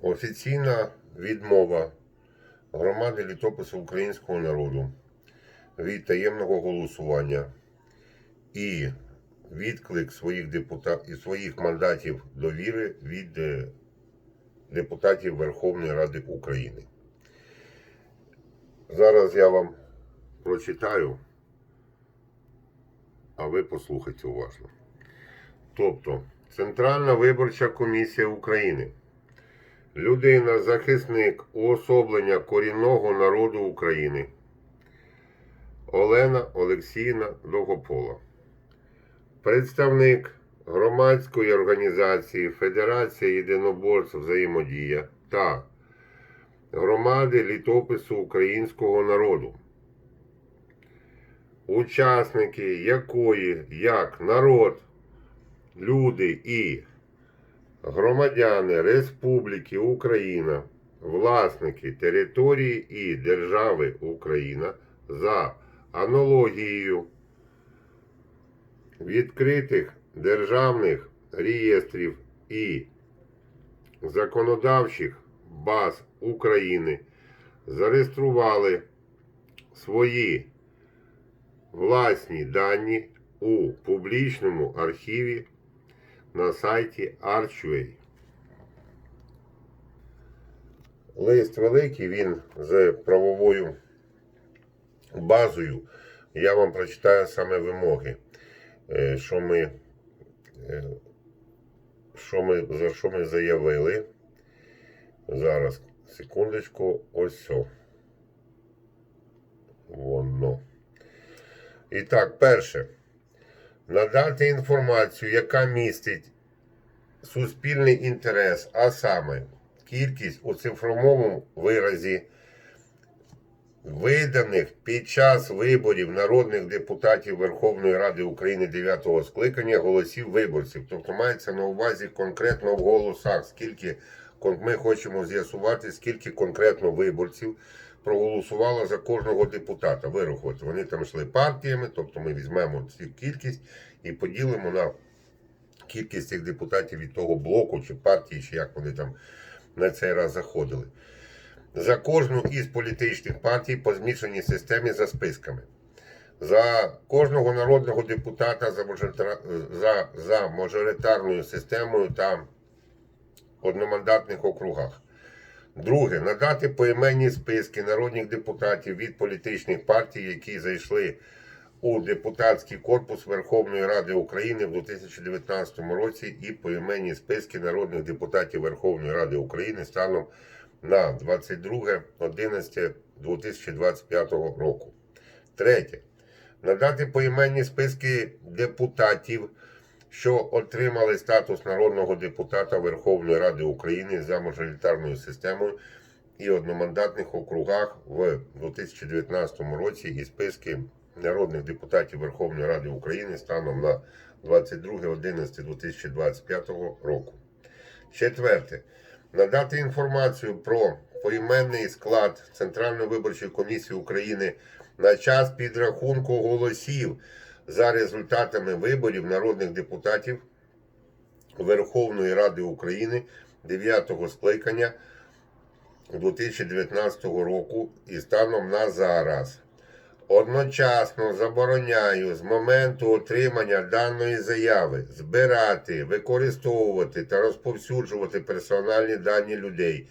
Офіційна відмова громади літопису українського народу від таємного голосування і відклик своїх депутатів своїх мандатів довіри від е, депутатів Верховної Ради України. Зараз я вам прочитаю, а ви послухайте уважно. Тобто, Центральна виборча комісія України. Людина, захисник, уособлення корінного народу України. Олена Олексіївна Довгопола. Представник громадської організації Федерація єдиноборств взаємодія та громади літопису українського народу. Учасники якої як народ, люди і громадяни Республіки Україна, власники території і держави Україна за аналогією відкритих державних реєстрів і законодавчих баз України зареєстрували свої власні дані у публічному архіві на сайті Archway. Лист великий, він з правовою базою. Я вам прочитаю саме вимоги, е, що ми, е, що ми, за що ми заявили. Зараз, секундочку, ось. о. Воно. І так, перше. Надати інформацію, яка містить суспільний інтерес, а саме кількість у цифровому виразі виданих під час виборів народних депутатів Верховної Ради України 9-го скликання голосів виборців. Тобто мається на увазі конкретно в голосах, скільки ми хочемо з'ясувати, скільки конкретно виборців проголосувало за кожного депутата. Вирахувати. Вони там йшли партіями, тобто ми візьмемо цю кількість і поділимо на кількість цих депутатів від того блоку чи партії, чи як вони там на цей раз заходили. За кожну із політичних партій по змішаній системі за списками. За кожного народного депутата за, за, за мажоритарною системою та одномандатних округах. Друге, надати поіменні списки народних депутатів від політичних партій, які зайшли у депутатський корпус Верховної Ради України в 2019 році, і поіменні списки народних депутатів Верховної Ради України станом на 22.11.2025 року. Третє. Надати поіменні списки депутатів, що отримали статус народного депутата Верховної Ради України за мажоритарною системою і одномандатних округах в 2019 році і списки народних депутатів Верховної Ради України станом на 22.11.2025 року. Четверте. Надати інформацію про поіменний склад Центральної виборчої комісії України на час підрахунку голосів за результатами виборів народних депутатів Верховної Ради України 9-го скликання 2019 року і станом на зараз. Одночасно забороняю з моменту отримання даної заяви збирати, використовувати та розповсюджувати персональні дані людей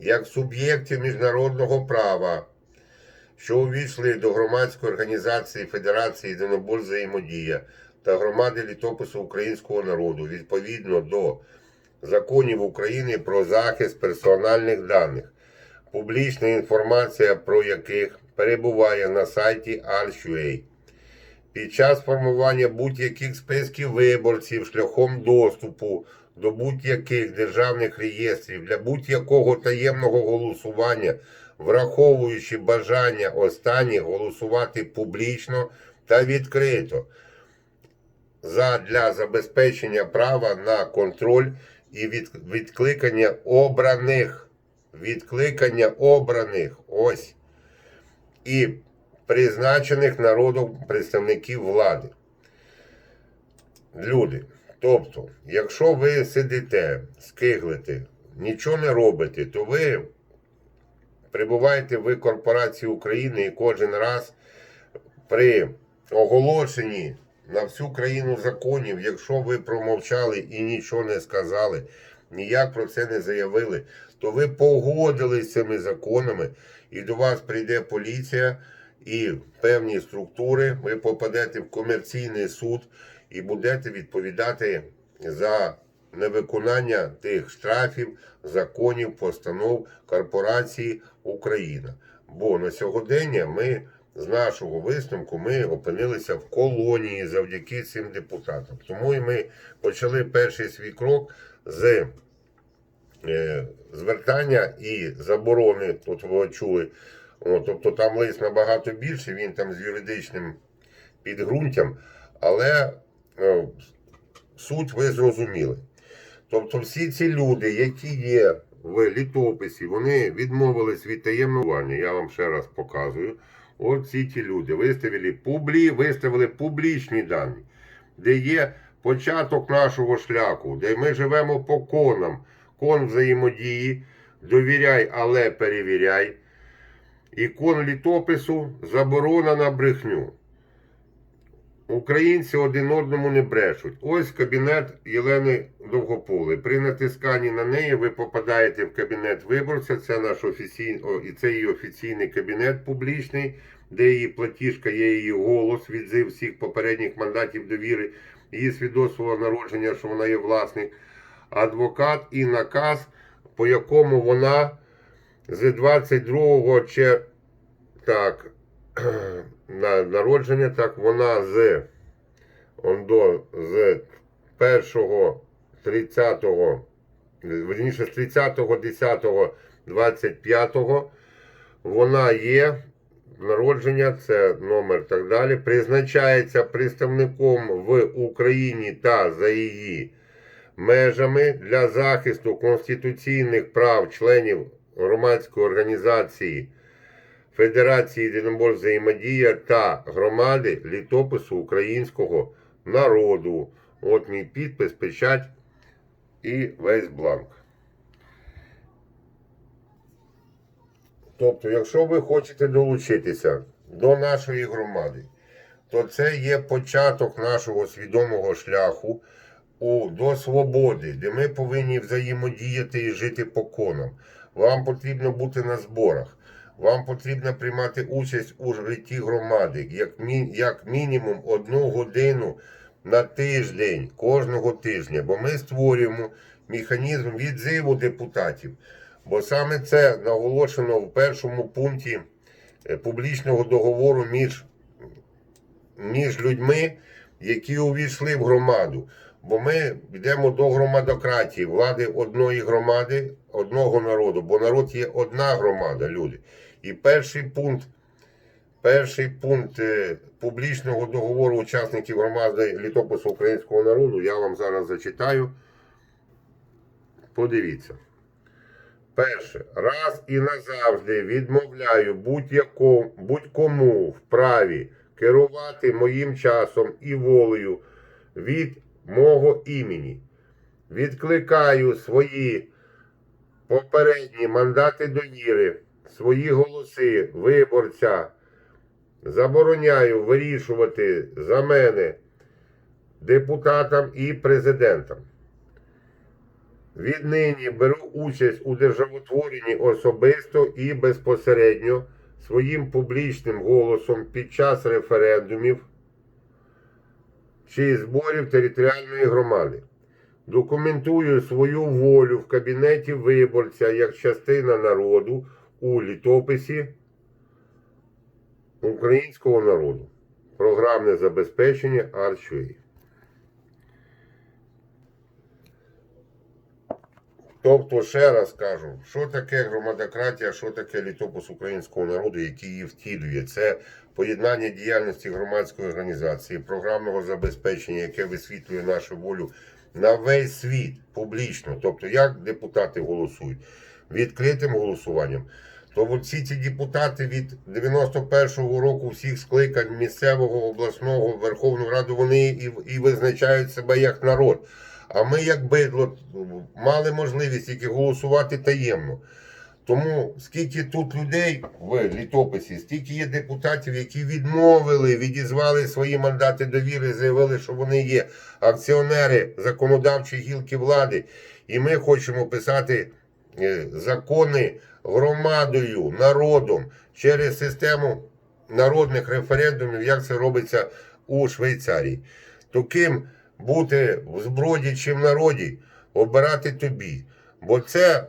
як суб'єктів міжнародного права, що увійшли до громадської організації Федерації Єдиноборств взаємодія та громади літопису українського народу відповідно до законів України про захист персональних даних, публічна інформація про яких перебуває на сайті Archway. Під час формування будь-яких списків виборців шляхом доступу до будь-яких державних реєстрів для будь-якого таємного голосування, враховуючи бажання останніх голосувати публічно та відкрито задля забезпечення права на контроль і від, відкликання обраних. Відкликання обраних. Ось. І призначених народом представників влади. Люди. Тобто, якщо ви сидите, скиглите, нічого не робите, то ви прибуваєте в корпорації України і кожен раз при оголошенні на всю країну законів, якщо ви промовчали і нічого не сказали, ніяк про це не заявили, то ви погодились з цими законами, і до вас прийде поліція і певні структури, ви попадете в комерційний суд і будете відповідати за невиконання тих штрафів, законів, постанов корпорації Україна. Бо на сьогодення ми з нашого висновку ми опинилися в колонії завдяки цим депутатам. Тому і ми почали перший свій крок з е, звертання і заборони. Тут ви чули. О, тобто там лист набагато більше, він там з юридичним підґрунтям, але е, суть ви зрозуміли. Тобто всі ці люди, які є в літописі, вони відмовились від таємнування. Я вам ще раз показую. От ці ті люди виставили, публі, виставили публічні дані, де є початок нашого шляху, де ми живемо по конам, кон взаємодії, довіряй, але перевіряй. І кон літопису заборона на брехню. Українці один одному не брешуть. Ось кабінет Єлени Довгополи. При натисканні на неї ви попадаєте в кабінет виборця. Це наш офіційний і це її офіційний кабінет публічний, де її платіжка, є її голос, відзив всіх попередніх мандатів довіри, її свідоцтво народження, що вона є власник, адвокат і наказ, по якому вона з 22-го чи так на народження, так вона з ондо, з 1 30 верніше з 30 10 25 вона є. Народження, це номер так далі, призначається представником в Україні та за її межами для захисту конституційних прав членів громадської організації Федерації Єдиноборств взаємодія та громади літопису українського народу. От мій підпис, печать і весь бланк. Тобто, якщо ви хочете долучитися до нашої громади, то це є початок нашого свідомого шляху у, до свободи, де ми повинні взаємодіяти і жити по конам. Вам потрібно бути на зборах. Вам потрібно приймати участь у житті громади, як, мі, як мінімум одну годину на тиждень, кожного тижня. Бо ми створюємо механізм відзиву депутатів. Бо саме це наголошено в першому пункті е, публічного договору між, між людьми, які увійшли в громаду. Бо ми йдемо до громадократії, влади одної громади, одного народу, бо народ є одна громада, люди. І перший пункт, перший пункт е, публічного договору учасників громади літопису українського народу, я вам зараз зачитаю. Подивіться. Перше, раз і назавжди відмовляю будь-кому в праві керувати моїм часом і волею від мого імені. Відкликаю свої попередні мандати довіри, свої голоси виборця. Забороняю вирішувати за мене депутатам і президентам. Віднині беру участь у державотворенні особисто і безпосередньо своїм публічним голосом під час референдумів чи зборів територіальної громади. Документую свою волю в кабінеті виборця як частина народу у літописі українського народу. Програмне забезпечення Арчуї. Тобто, ще раз кажу, що таке громадократія, що таке літопис українського народу, який її втілює. Це поєднання діяльності громадської організації, програмного забезпечення, яке висвітлює нашу волю на весь світ публічно. Тобто, як депутати голосують відкритим голосуванням. То от всі ці депутати від 91-го року всіх скликань місцевого, обласного, Верховну Раду, вони і, і визначають себе як народ. А ми, якби от, мали можливість тільки голосувати таємно. Тому скільки тут людей в літописі, стільки є депутатів, які відмовили, відізвали свої мандати довіри, заявили, що вони є акціонери законодавчої гілки влади. І ми хочемо писати е, закони громадою, народом через систему народних референдумів, як це робиться у Швейцарії. То ким бути в зброді чи в народі, обирати тобі. Бо це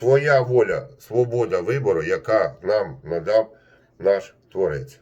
твоя воля, свобода вибору, яка нам надав наш Творець.